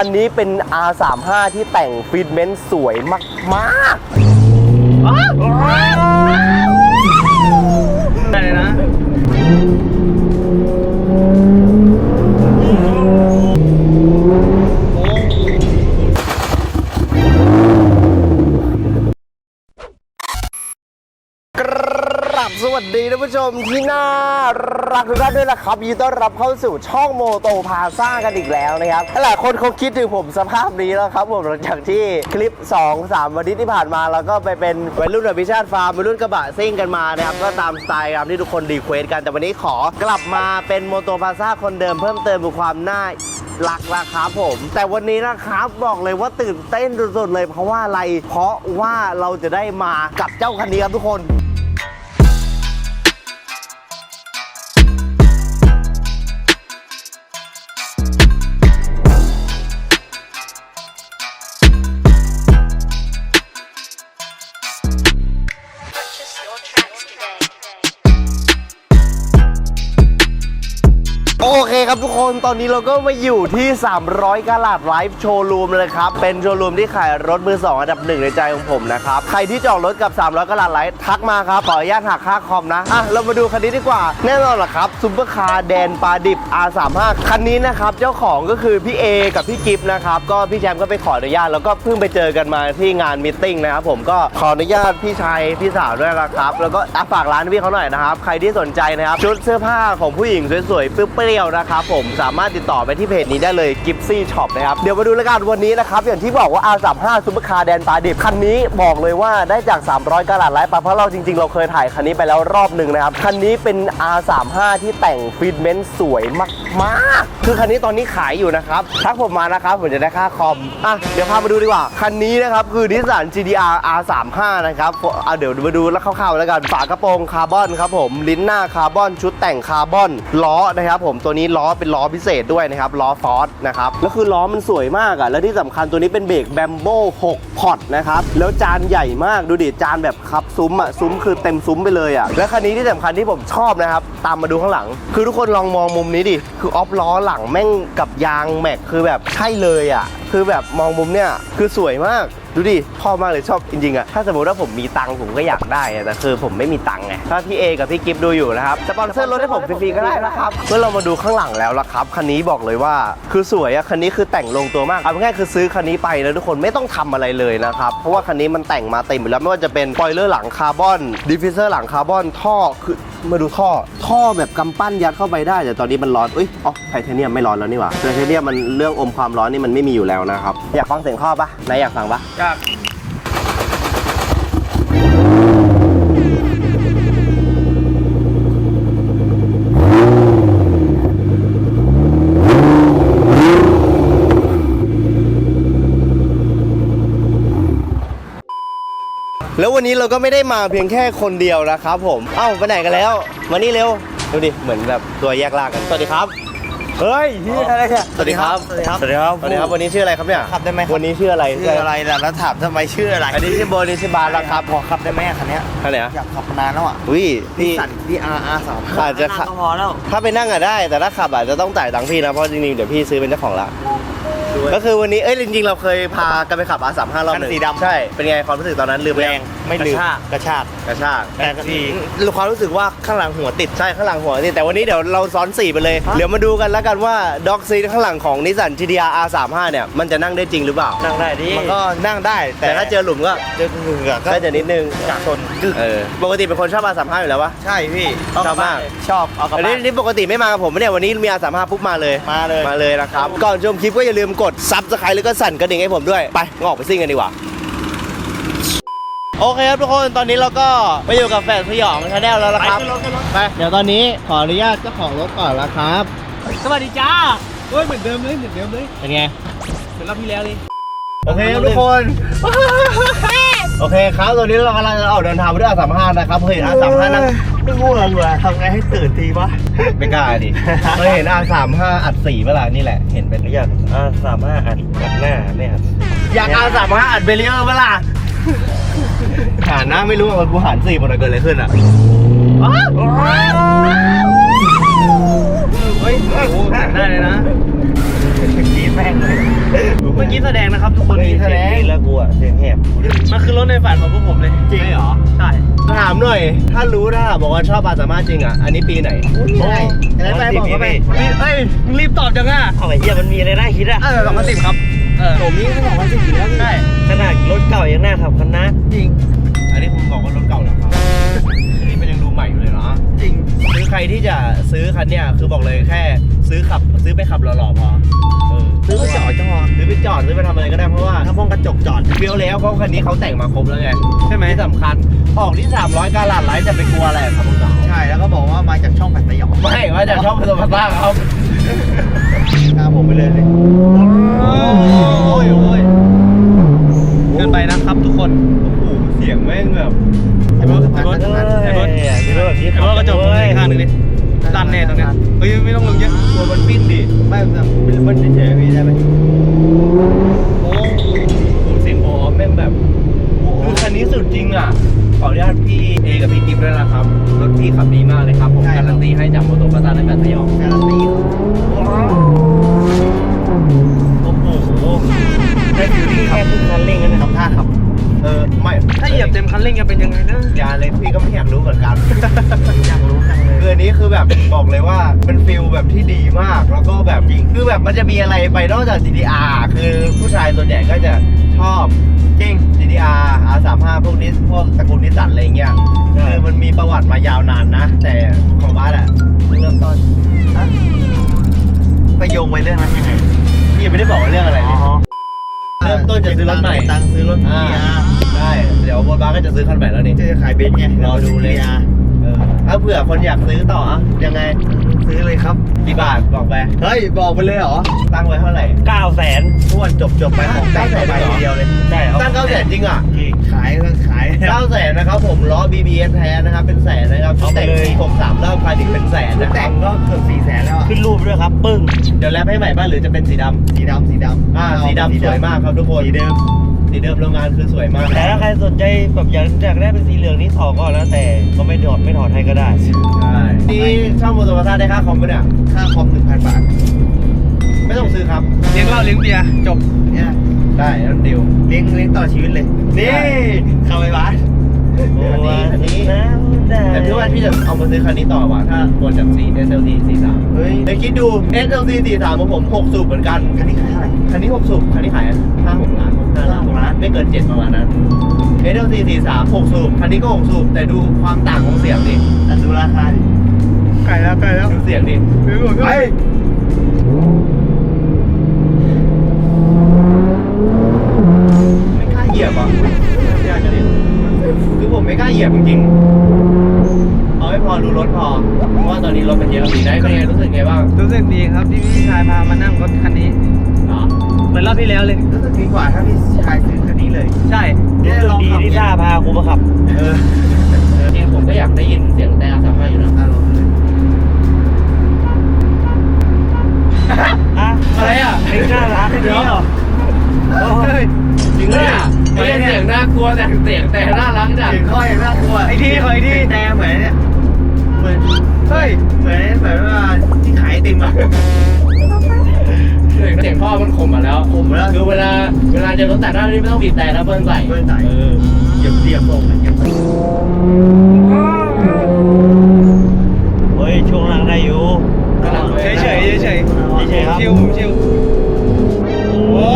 คันนี้เป็น R35 ที่แต่งฟิตเมนต์สวยมากๆได้เลยนะ ราบสวัสดีท่านผู้ชมที่น่ารักทุกท่านด้วยนะครับยินดีต้อนรับเข้าสู่ช่องโมโตพาซ่ากันอีกแล้วนะครับหลายคนคงคิดถึงผมสภาพนี้แล้วครับผมหลังจากที่คลิป 2 3 วันนี้ที่ผ่านมาเราก็ไปเป็นวัยรุ่นอภิชาติฟาร์มวัยรุ่นกระบะซิ่งกันมานะครับก็ตามสไตล์ตามที่ทุกคนรีเควสกันแต่วันนี้ขอกลับมาเป็นโมโตพาซ่าคนเดิมเพิ่มเติมบุความน่ารักนะครับผม แต่วันนี้นะครับบอกเลยว่าตื่นเต้นสุดๆเลยเพราะว่าอะไร เพราะว่าเราจะได้มากับเจ้าคันนี้ครับทุกคน ครับทุกคนตอนนี้เราก็มาอยู่ที่ 300กาลาดไลฟ์โชว์รูมเลยครับ เป็นโชว์รูมที่ขายรถมือ 2 อันดับหนึ่งในใจของผมนะครับ ใครที่จองรถกับ 300กาลาดไลฟ์ทักมาครับ ขออนุญาตหักค่าคอมนะ อะ เรามาดูคันนี้ดีกว่า แน่นอนล่ะครับซุปเปอร์คาร์แดนปลาดิบ R35 คันนี้นะครับ เจ้าของก็คือพี่เอกับพี่กิฟต์นะครับ ก็พี่แชมป์ก็ไปขออนุญาตแล้วก็เพิ่งไปเจอกันมาที่งานมิทติ้งนะครับผมก็ขออนุญาตพี่ชายพี่สาวด้วยนะครับแล้วก็ฝากร้านพี่เขาหน่อยนะครับใครที่สนใจนะครับชุดเสื้อผ้าของผู้หญิงสวยๆเปรี้ยวๆนะครับผมสามารถติดต่อไปที่เพจนี้ได้เลยกิฟซี่ช็อปนะครับ เดี๋ยวมาดูแล้วกันวันนี้นะครับ อย่างที่บอกว่า R35 ซุปเปอร์คาร์แดนปลาดิบ คันนี้บอกเลยว่าได้จาก 300กะลัดไลฟ์ปะเพราะเราจริง ๆ เราเคยถ่ายคันนี้ไปแล้วรอบหนึ่งนะครับ คันนี้เป็น R35 ที่แต่งฟิตเมนต์สวยมากๆ คือคันนี้ตอนนี้ขายอยู่นะครับทักผมมานะครับผมจะได้ค่าคอมอะเดี๋ยวพามาดูดีกว่าคันนี้นะครับคือนิสสัน GDR R35 นะครับอะเดี๋ยวมาดูแล้วคร่าวๆแล้วกันฝากระโปรงคาร์บอนครับผมลิ้นหน้าคาร์บอนชุดแต่งคาร์บอนล้อนะครับผมตัวนี้ล้อเป็นล้อพิเศษด้วยนะครับล้อฟอสนะครับแล้วคือล้อมันสวยมากอะแล้วที่สำคัญตัวนี้เป็นเบรกแบมโบ6พอตนะครับแล้วจานใหญ่มากดูดิจานแบบคับซุ้มอะซุ้มคือเต็มซุ้มไปเลยอะและคันนี้ที่สำคัญที่ผมชอบนะครับตามมาดูข้างหลัง คือทุกคนลองมองมุมนี้ดิคือออฟล้อหลังแม่งกับยางแม็กคือแบบใช่เลยอะคือแบบมองมุมเนี้ยคือสวยมาก ดูดิชอมากเลยชอบจริงๆอะถ้าสมมติว่าผมมีตังค์ผมก็อยากได้อะแต่คือผมไม่มีตังค์ไงถ้าพี่เอกับพี่กิฟดูอยู่นะครับสปอนเซอร์รถให้ผมฟรีๆก็ได้นะครับเมื่อเรามาดูข้างหลังแล้วละครับคันนี้บอกเลยว่าคือสวยอะคันนี้คือแต่งลงตัวมากเอาง่ายๆคือซื้อคันนี้ไปแล้วทุกคนไม่ต้องทำอะไรเลยนะครับเพราะว่าคันนี้มันแต่งมาเต็มอยู่แล้วไม่ว่าจะเป็นสปอยเลอร์หลังคาร์บอนดิฟฟิเซอร์หลังคาร์บอนท่อคือ มาดูท่อ ท่อแบบกำปั้นยัดเข้าไปได้ แต่ตอนนี้มันร้อนอุ้ยอ๋อไทเทเนียมไม่ร้อนแล้วนี่หว่าไทเทเนียมมันเรื่องอมความร้อนนี่มันไม่มีอยู่แล้วนะครับ อยากฟังเสียงท่อปะนายอยากฟังปะอยาก แล้ววันนี้เราก็ไม่ได้มาเพียงแค่คนเดียวนะครับ ผมเอ้าไปไหนกันแล้ว มานี่เร็วดูดิเหมือนแบบตัวแยกล่างกันสวัสดีครับ เฮ้ยที่อะไรเนี่ยสวัสดีครับ สวัสดีครับ สวัสดีครับ สวัสดีครับวันนี้ชื่ออะไรครับเนี่ยขับได้ไหมครับ วันนี้ชื่ออะไรชื่ออะไรล่ะแล้วถามทำไมชื่ออะไรอันนี้ชื่อโบนิชิบาแล้วครับพอขับได้ไหมอะคันเนี้ยท่านไหนอะอยากขับมานานแล้วอะอุ้ยนิพี่สสันดีอาร์อาร์สามอาจจะขับก็พอแล้วถ้าไปนั่งอะได้ แต่ถ้าขับอะจะต้องจ่ายตังค์พี่นะเพราะจริงๆเดี๋ยวพี่ซื้อเป็นเจ้าของละ ก็คือวันนี้ เอ้ยจริงๆ เราเคยพากันไปขับ R35 รอบหนึ่งคันสีดำใช่ เป็นไงความรู้สึกตอนนั้นลืมไปแรยัง ไม่ลืมกระชาก กระชาก กระชากแต่ก็ความรู้สึกว่าข้างหลังหัวติด ใช่ข้างหลังหัวนี่แต่วันนี้เดี๋ยวเราซ้อน4ไปเลย เดี๋ยวมาดูกันแล้วกันว่าด็อกซีข้างหลังของนิสสัน GTR R35 เนี่ยมันจะนั่งได้จริงหรือเปล่า นั่งได้ดิมันก็นั่งได้ แต่ถ้าเจอหลุมก็เจอเหงื่อก็ก็จะนิดนึงกากชนกึกเออปกติเป็นคนชอบ R35 อยู่แล้วปะใช่พี่ชอบมาก ชอบเอากลับอันบ้านี้นนี่ปกติไม่มากับผมเนี่ยวันนี้มี R35 ปุ๊บมาเลยมาเลย มาเลยนะครับก่อนชมคลิปก็อย่าลืมกดซับสไครต์แล้วก็สั่นกระดิ่งให้ผมด้วยไปงออกไปซิ่งกันดีกว่า โอเคครับทุกคนตอนนี้เราก็ไปอยู่กับแฟนสยองชาแนลแล้วละครับไปขึ้นรถขึ้นรถไปเดี๋ยวตอนนี้ขออนุญาตเจ้าของรถก่อนละครับ สวัสดีจ้าเฮ้ยเหมือนเดิมเลยเหมือนเดิมเลยเป็นไงเหมือนรอบที่แล้วเลยโอเคครับทุกคนโอเคครับตอนนี้เรากำลังจะออกเดินทางไปด้วย R35 นะครับเห็น R35 นั่งไม่ง่ วงเลยทำไงให้ตื่นทีวะไม่กล้าดิเคยเห็น R35 อัดสีเวลานี่แหละ เห็นเป็นอยากอ่าสามารถอัดอัดหน้าเนี่ยอยาก R35 อัดเบรีเออร์เวลาหาหน้าไม่รู้ว่ากูหันสี่หมดเลยเกิดอะไรขึ้นอะเฮ้ยโอ้โหอัดได้เลยนะ ดีแม่งเลยเมื่อกี้แสดงนะครับ ทุกคนเฮ้ยแสเสียดงงดีแล้วกูอะเสียงแหบกูดิมันคือรถในฝันของพวกผมเลยจริงเหรอใช่ถามหน่อย ถ้ารู้ถ้าบอกว่าชอบปลาสามารถจริงอะ อันนี้ปีไหนโอ้ยอะไรไปบอกเขาไปเอ้ยมึงรีบตอบจังอะเอาไอ้เหี้ยมันมีอะไรน่าคิดอะเออสองพันสิบครับเออผมนี่สองพันสิบอยู่แล้วใช่ขนาดรถเก่ายังน่าขับคันนะจริง อันนี้ผมบอกว่ารถเก่าเหรอครับ ใครที่จะซื้อคันเนี้ยคือบอกเลยแค่ซื้อขับซื้อไปขับหล่อๆพอเออซื้อไปจอดจอดซื้อไปจอดซื้อไปทำอะไรก็ได้เพราะว่าถ้ามองกระจกจอดเฟี้ยวแล้วเพราะคันนี้เขาแต่งมาครบแล้วไงใช่ไหมที่สำคัญออกที่ 300กาลัดไลท์จะไปกลัวอะไรครับคุณสาวใช่แล้วก็บอกว่ามาจากช่องแผ่นสยองไม่ว่าจะชอบผสมผสานครับตามผมไปเลยโอ้ยโอ้ยเกินไปนะครับทุกคนโอ้โหเสียงแม่งแบบไอ้รถไอ้รถเอ้ยไอ้รถมีรถ แบบนี้ไอ้รถกระจกตรงนี้ข้างหนึ่งดิดันแน่ตรงเนี้ยเฮ้ยไม่ต้องลงเยอะตัวมันปิ้นดิไม่แบบมันเฉยๆพี่ได้ไหมโอ้ผมเสียงโอ้แม่งแบบคือคันนี้สุดจริงอะขออนุญาตพี่เอกับพี่กิฟต์ด้วยนะครับรถพี่ขับดีมากเลยครับผมการันตีให้จากโมโตพัตตาในแบบสยองการันตีโอ้โหได้ฟิลลิ่งแค่ขึ้นคันเร่งกันนะครับทำท่าครับ เออไม่ถ้าเหยียบเต็มคันเร่งจะเป็นยังไงนะอยาเลยพี่ก็ไม่อยากรู้เหมือนกันอยากรู้จังเลยคืออันนี้คือแบบบอกเลยว่าเป็นฟิลแบบที่ดีมากแล้วก็แบบจริงคือแบบมันจะมีอะไรไปนอกจาก GTR คือผู้ชายส่วนใหญ่ก็จะชอบจริง GTR R35 พวกนี้พวกตระกูลนิสสันอะไรเงี้ยใช่คือมันมีประวัติมายาวนานนะ แต่ของบ้านอะเริ่มต้นไปโยงไปเรื่องนั้นยังไงพี่ยังไม่ได้บอกว่าเรื่องอะไรเลยเริ่มต้นจะซื้อรถใหม่ ตังค์ซื้อรถ อ่าเกียร์ใช่เดี๋ยวบนบ้านก็จะซื้อคันใหม่แล้วนี่ จะขายเบนซ์ไงรอดูเลยเออถ้าเผื่อคนอยากซื้อต่ออะยังไงซื้อเลยครับ กี่บาทบอกไปเฮ้ย บอกไปเลยเหรอตั้งไว้เท่าไหร่เก้าแสนทวนจบจบไปของแต่งต่อไปทีเดียวเลย ใช่ครับตั้งเก้าแสนจริงอะขายาแสนนะครับผมล้อ BBS แท้นะครับเป็นแสนนะครับชุาแต่งที่ผมสามรอบคันอีกเป็นแสนนะครับก็เกือบสี่แสนแล้วขึ้นรูปด้วยครับ ปึ้ง เดี๋ยวแลปให้ใหม่บ้างหรือจะเป็นสีดำสีดำสีดำอ่าสีดำสวยมากครับทุกคนสีเดิมสีเดิมโรงงานคือสวยมากแต่ถ้าใครสนใจแบบอยากอยากได้เป็นสีเหลืองนี่ถอดก็แล้วแต่ก็ไม่ถอดไม่ถอดให้ก็ได้ ใช่ที่ช่องโมโตวาซ่าได้ค่าคอมปะเนี่ยค่าคอมหนึ่งพันบาทไม่ต้องซื้อครับ เลี้ยงเหล้าเลี้ยงเบียจบเนี่ย ได้นั่นเดียวเลี้ยงเลี้ยงต่อชีวิตเลย นี่เข้าไปบ้านโอ้ยอันนี้น้ำได้แต่พี่ว่าพี่จะเอามาซื้อคันนี้ต่อว่ะถ้าตัวจากสี SLT 43เฮ้ยเดี๋ยวคิดดู SLT 43ของผม 6 สูบเหมือนกัน คันนี้ขายเท่าไหร่คันนี้ 6 สูบคันนี้ขาย5 6ล้าน5ล้าน6ล้านไม่เกิน 7 ประมาณนั้น SLT 43 6 สูบคันนี้ก็ 6 สูบแต่ดูความต่างของเสียงดิแต่ดูราคาดิไกลแล้วไกลแล้วดูเสียงดิไป ไม่กล้าเห ยียบอะไม่อยากจะดิคือผมไม่กล้าเหยียบจริงๆ เอาให้พอดูรถพอ เพราะว่าตอนนี้รถมันเยอะสีได้เป็นไงรู้สึกไงบ้างรู้สึกดีครับที่พี่ชายพามานั่งรถคันนี้ เหรอเหมือนรอบที่แล้วเลย รู้สึกดีกว่าถ้าพี่ชายซื้อคันนี้เลย ใช่รู้สึกดีที่ท่าพากูมาขับ เออจริงผมก็อยากได้ยินเสียงแต่อาสามารถอยู่นะอารมณ์เลยอะอะไรอะเพลงน่ารักเดี๋ยวเฮ้ยจริงเลยอะ ไม่ใช่เสียงน่ากลัวแต่เสียงแต่น่ารักจังเสียงค่อยน่ากลัวไอ้ที่คอยที่แต่เหมือนเนี่ยเหมือนเฮ้ยเหมือนเหมือนว่าที่ขายไอติมอะเสียงพ่อมันข่มมาแล้วข่มแล้วคือเวลาเวลาจะรถแต่หน้านี่ไม่ต้องบีบแต่แล้วเบิ้ลใส่เบิ้ลใส่เออเหยียบเหยียบลงเหยียบลงเฮ้ยช่วงหลังได้อยู่เฉยเฉยเฉยเฉยเฉยๆครับชิวชิวโอ้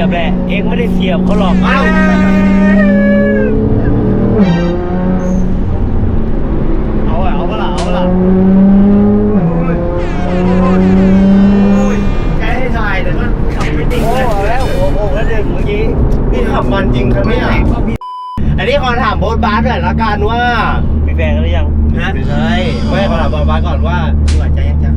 ยียบแหละ เองไม่ได้เสียบเขาหรอก เอ้าเอาอะเอาเปะล่าเอาเปะล่าแกให้ทายแต่ก็ขับไม่ติดโอ้เลยแล้วหัวโอ่งแล้วดึงเมื่อกี้พี่ขับมันจริงครับเนี่ยอันนี้ขอถามโบ๊ทบาสหน่อยละกันว่า มีแฟนกันหรือยังฮะไม่ใช่ไม่ขอถามโบ๊ทบาสก่อนว่าหวานใจยังจัง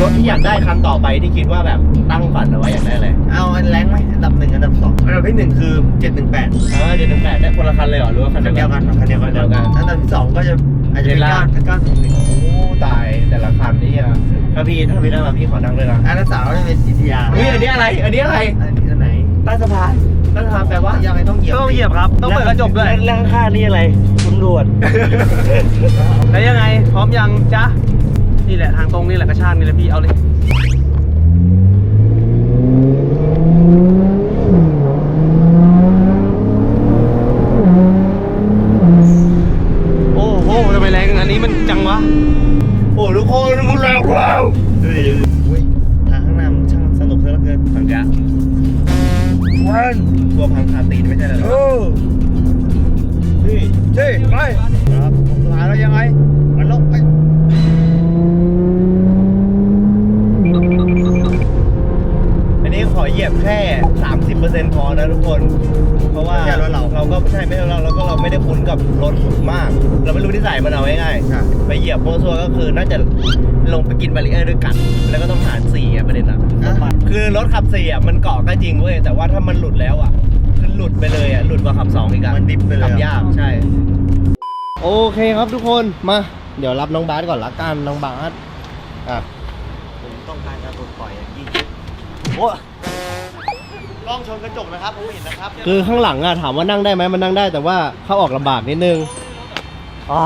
รถที่อยากได้คันต่อไปที่คิดว่าแบบตั้งฝันเอาไว้อยากได้อะไรเอาอันแรงไหมอันดับหนึ่งอันดับสองอันดับที่หนึ่งคือเจ็ดหนึ่งแปดอ่าเจ็ดหนึ่งแปดได้คนละคันเลยเหรอหรือว่าคันคันเดีเดียยววกักันนคันเดียวกันคันเดียวกันอันดับที่สองก็จะอาจจะเป็นเจล่าเก้าเก้าสิบหนึ่งโอ้ตายแต่ละคันนี่อะถ้าพี่ถ้าพี่ได้มาพี่ขอนั่งด้วยนะอันดับสามก็จะเป็นสีทียาเฮ้ยอันนี้อะไร อันนี้อะไร อันนี้อันไหนใต้สะพานใต้สะพานแปลว่า ยังไงต้องเหยียบต้องเหยียบครับ ต้องเปิดกระจกด้วยแรงค่านี่อะไรตำรวจแล้วยังไง พร้อมยังจ๊ะ นี่แหละทางตรงนี่แหละกระชากนี่แหละพี่เอาเลย บแค่ 30%พอนะทุกคน เพราะว่าไม่ใช่รถเราเราก็ไม่ใช่ไม่ใช่เราเราก็เราไม่ได้คุ้นกับรถมาก เราไม่รู้ที่ใส่มันเอาง่ายๆใช่ไปเหยียบโมซัวก็คือน่าจะลงไปกินบาริเออร์ด้วยกัน แล้วก็ต้องหารสี่อะประเด็นอะอะคือรถขับสี่อะมันเกาะก็จริงเว้ยแต่ว่าถ้ามันหลุดแล้วอะคือหลุดไปเลยอะหลุดกว่าขับสองอีกอะ มันดิฟไปเลยขับอะยากใช่ โอเคครับทุกคนมา เดี๋ยวรับน้องบาสก่อนละกันน้องบาสอะ ผมต้องการการปลดปล่อยอย่างยิ่ง โอ้กล้องชนกระจกนะครับผมเห็นนะครับคือข้างหลังอะถามว่านั่งได้ไหมมันนั่งได้แต่ว่าเข้าออกลำบากนิดนึงอ่า